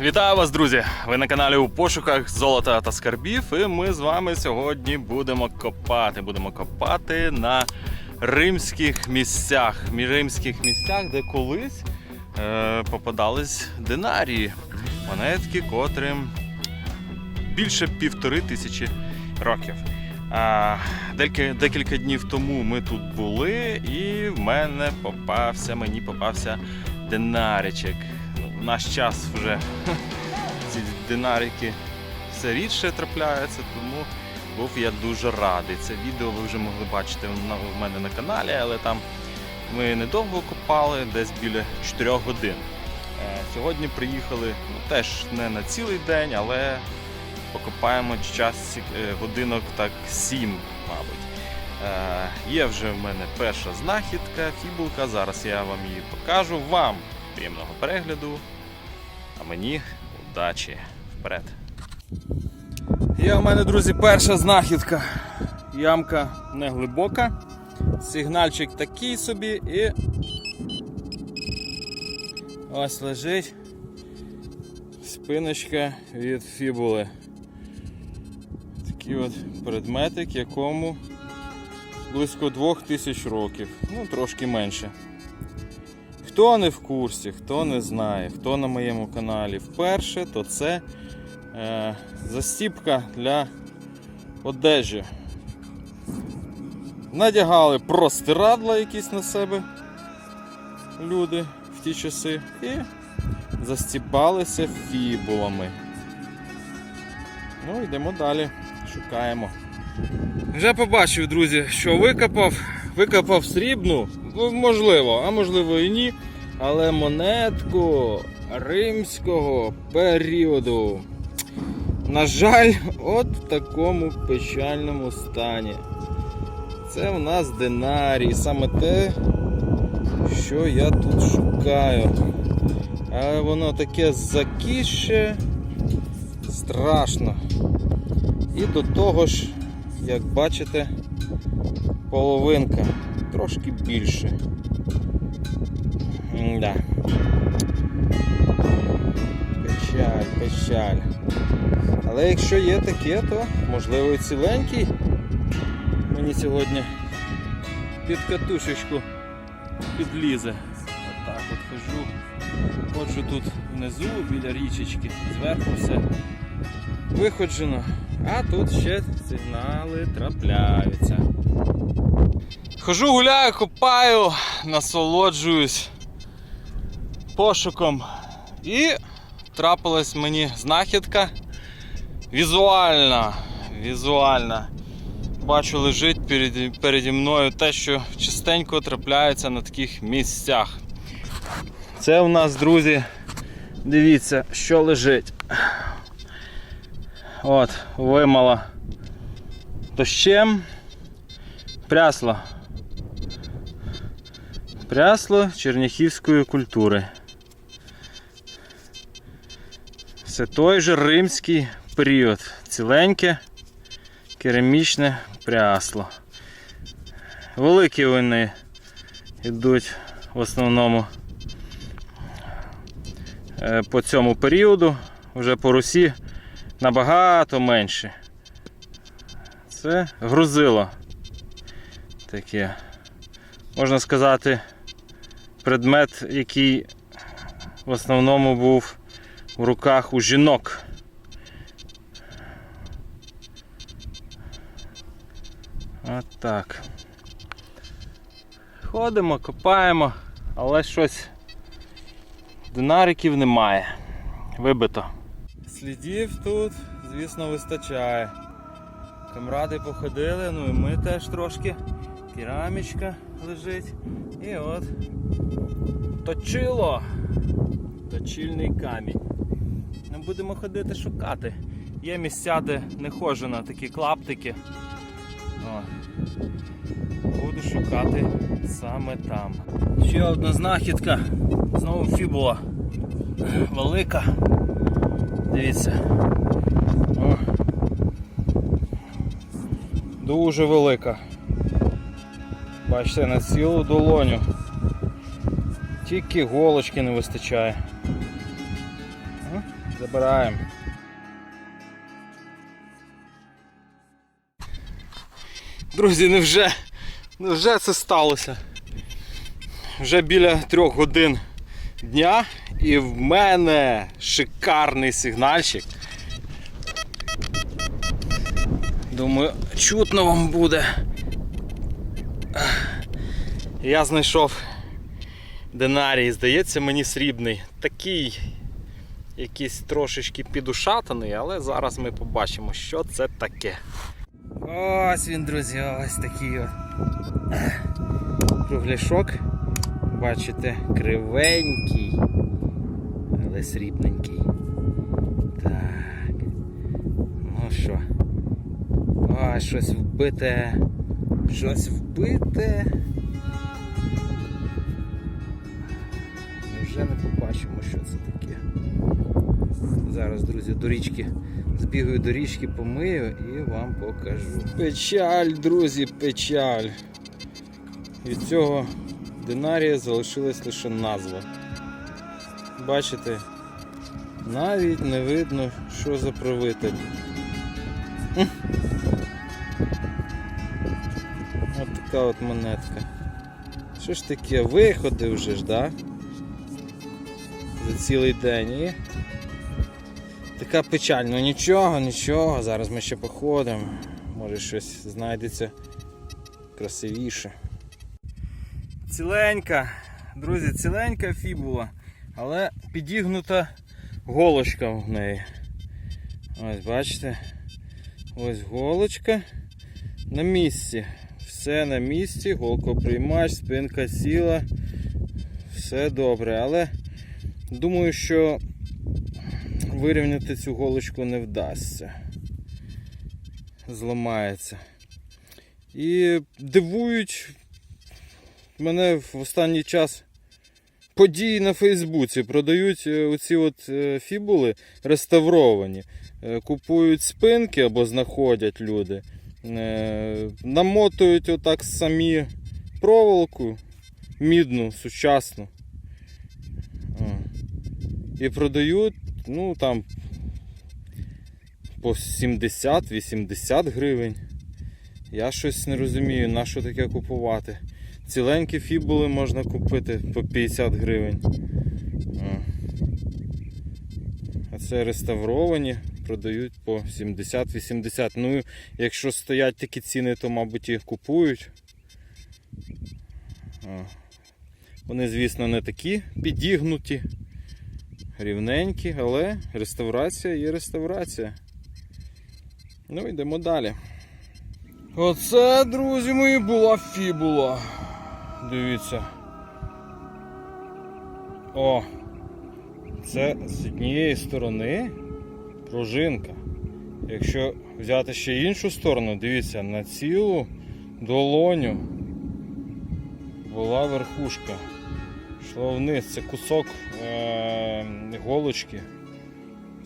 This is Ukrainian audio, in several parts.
Вітаю вас, друзі! Ви на каналі у пошуках золота та скарбів. І ми з вами сьогодні будемо копати. Будемо копати на римських місцях. Римських місцях, де колись е, попадались динарії. Монетки, котрим більше півтори тисячі років. А, декілька, днів тому ми тут були, і в мене попався, мені попався динаричок. Наш час вже ці динарики все рідше трапляються, тому був я дуже радий. Це відео ви вже могли бачити в мене на каналі, але там ми недовго копали, десь біля 4 годин. Е, Сьогодні приїхали ну, теж не на цілий день, але покопаємо час е, годинок так 7, мабуть. Е, Є вже в мене перша знахідка, фібулка. Зараз я вам її покажу. Вам приємного перегляду. А мені удачі вперед. Є у мене, друзі, перша знахідка. Ямка не глибока. Сигнальчик такий собі і. Ось лежить спиночка від фібули. Такий от предметик, якому близько 2000 років, ну трошки менше. Хто не в курсі, хто не знає, хто на моєму каналі вперше, то це е, застіпка для одежі. Надягали простирадла якісь на себе люди в ті часи і застібалися фібулами. Ну, йдемо далі, шукаємо. Вже побачив, друзі, що викопав. Викопав срібну, ну, можливо, а можливо і ні. Але монетку римського періоду. На жаль, от в такому печальному стані. Це в нас динарій, саме те, що я тут шукаю. Але воно таке закіще, страшно. І до того ж, як бачите, половинка трошки більше. Да. Печаль, печаль. Але якщо є таке, то можливо і ціленький. Мені сьогодні під катушечку підлізе. Отак от хожу. Ходжу тут внизу біля річечки, зверху все виходжено, а тут ще сигнали трапляються. Хожу, гуляю, копаю, насолоджуюсь пошуком. І трапилась мені знахідка візуальна. Візуальна. Бачу, лежить переді, переді мною те, що частенько трапляється на таких місцях. Це у нас, друзі, дивіться, що лежить. От, вимала дощем. Прясло. Прясло черняхівської культури. Це той же римський період. Ціленьке керамічне прясло. Великі вони йдуть в основному е, по цьому періоду, вже по Русі набагато менше. Це грузило таке. Можна сказати, предмет, який в основному був в руках у жінок. От так. Ходимо, копаємо, але щось динариків немає. Вибито. Слідів тут, звісно, вистачає. Камради походили, ну і ми теж трошки. Керамічка лежить. І от точило. Точильний камінь. Будемо ходити шукати. Є місця, де не ходжу на такі клаптики. О. Буду шукати саме там. Ще одна знахідка. Знову фібула. Велика. Дивіться. О. Дуже велика. Бачите, на цілу долоню. Тільки голочки не вистачає. Забираємо. Друзі, невже, невже це сталося? Вже біля трьох годин дня і в мене шикарний сигнальчик. Думаю, чутно вам буде. Я знайшов динарій, здається, мені срібний. Такий якийсь трошечки підушатаний, але зараз ми побачимо, що це таке. Ось він, друзі, ось такий от кругляшок. Бачите, кривенький, але срібненький. Так. Ну що? А, щось вбите. Щось вбите. Ми вже не побачимо, що це таке. Зараз, друзі, до річки. Збігаю до річки, помию і вам покажу. Печаль, друзі, печаль. Від цього динарія залишилась лише назва. Бачите? Навіть не видно, що за правитель. Така от монетка. Що ж таке? Виходи вже ж, да? За цілий день і така печаль. Ну нічого, нічого. Зараз ми ще походимо. Може щось знайдеться красивіше. Ціленька, друзі, ціленька фібула, але підігнута голочка в неї. Ось бачите? Ось голочка на місці. Все на місці, голкоприймач, спинка сіла. Все добре, але думаю, що вирівняти цю голочку не вдасться. Зламається. І дивують мене в останній час події на Фейсбуці. Продають е, оці от е, фібули реставровані. Е, Купують спинки або знаходять люди. Е, Намотують отак самі проволоку мідну, сучасну. І продають, ну там по 70-80 гривень. Я щось не розумію, на що таке купувати. Ціленькі фібули можна купити по 50 гривень. А це реставровані, продають по 70-80. Ну, якщо стоять такі ціни, то, мабуть, їх купують. Вони, звісно, не такі підігнуті, рівненькі, але реставрація є реставрація. Ну, йдемо далі. Оце, друзі мої, була фібула. Дивіться. О! Це з однієї сторони пружинка. Якщо взяти ще іншу сторону, дивіться, на цілу долоню була верхушка. Йшло вниз, це кусок е- голочки.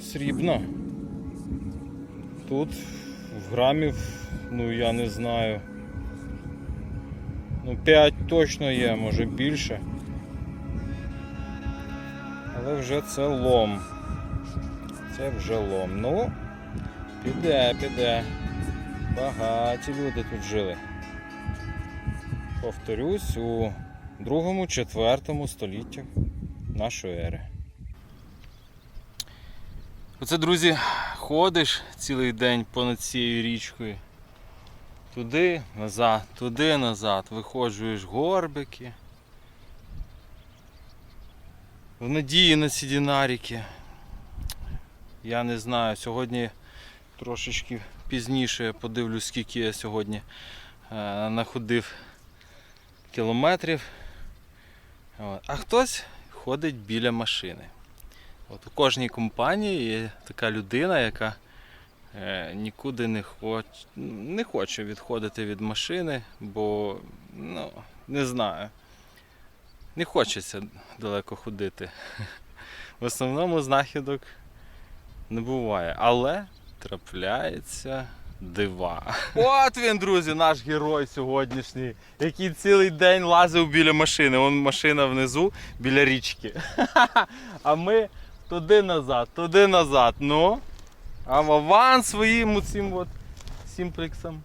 Срібна. Тут в грамів, ну я не знаю. Ну 5 точно є, може більше. Але вже це лом. Це вже лом. Ну, піде, піде. Багаті люди тут жили. Повторюсь, у другому, четвертому століттях нашої ери. Оце, друзі, ходиш цілий день понад цією річкою. Туди, назад, туди, назад, виходжуєш горбики. В надії на ці динаріки. Я не знаю, сьогодні трошечки пізніше подивлюсь, скільки я сьогодні е, находив кілометрів. А хтось ходить біля машини. От у кожній компанії є така людина, яка е, нікуди не хоче, не хоче відходити від машини, бо ну, не знаю. Не хочеться далеко ходити. В основному знахідок не буває, але трапляється дива. От він, друзі, наш герой сьогоднішній, який цілий день лазив біля машини. Вон машина внизу біля річки. А ми туди назад, туди назад. Ну. А Вован своїм цим от сімплексом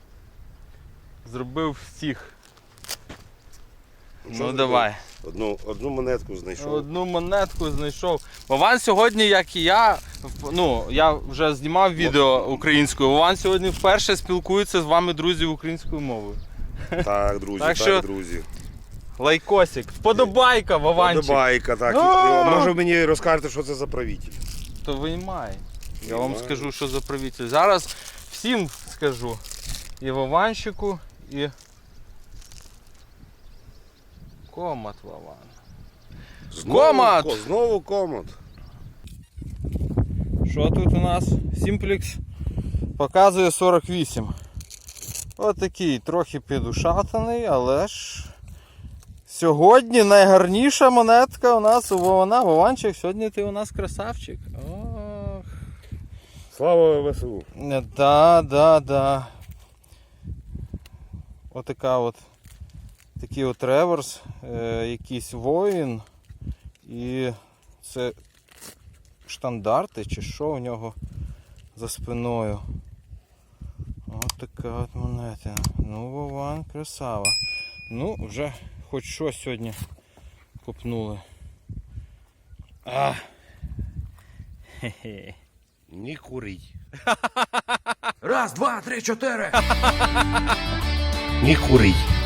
зробив всіх. Що Ну давай. Одну, одну монетку знайшов. Одну монетку знайшов. Вован сьогодні, як і я, ну я вже знімав відео українською. Вован сьогодні вперше спілкується з вами, друзі, українською мовою. Так, друзі, Так так, друзі. Лайкосик. Вподобайка, Вованчик. Подобайка, так. А! Може мені розкажете, що це за правитель? То виймай. Я вам скажу, що за правитель. Зараз всім скажу. І Вованщику, і Комат Вован. Комат! ко- Знову комат. Що тут у нас? Сімплекс показує 48. Отакий, трохи підушатаний, але ж сьогодні найгарніша монетка у нас у Вована. Вованчик, сьогодні ти у нас красавчик. Ох. Слава ВСУ. Да, да, да. Отака от. Такий от реверс, е, якийсь воїн. І це штандарти чи що у нього за спиною. От така от монета. Ну, Вован, красава. Ну, вже хоч щось сьогодні купнули. А. Хе-хе. Не курить. Раз, два, три, чотири. Не курить.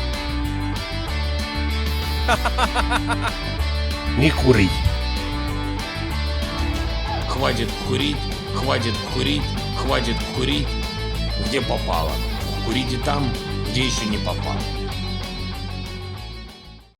Не курить. Хватит курить, хватит курить, хватит курить, где попало. Курите там, где еще не попало.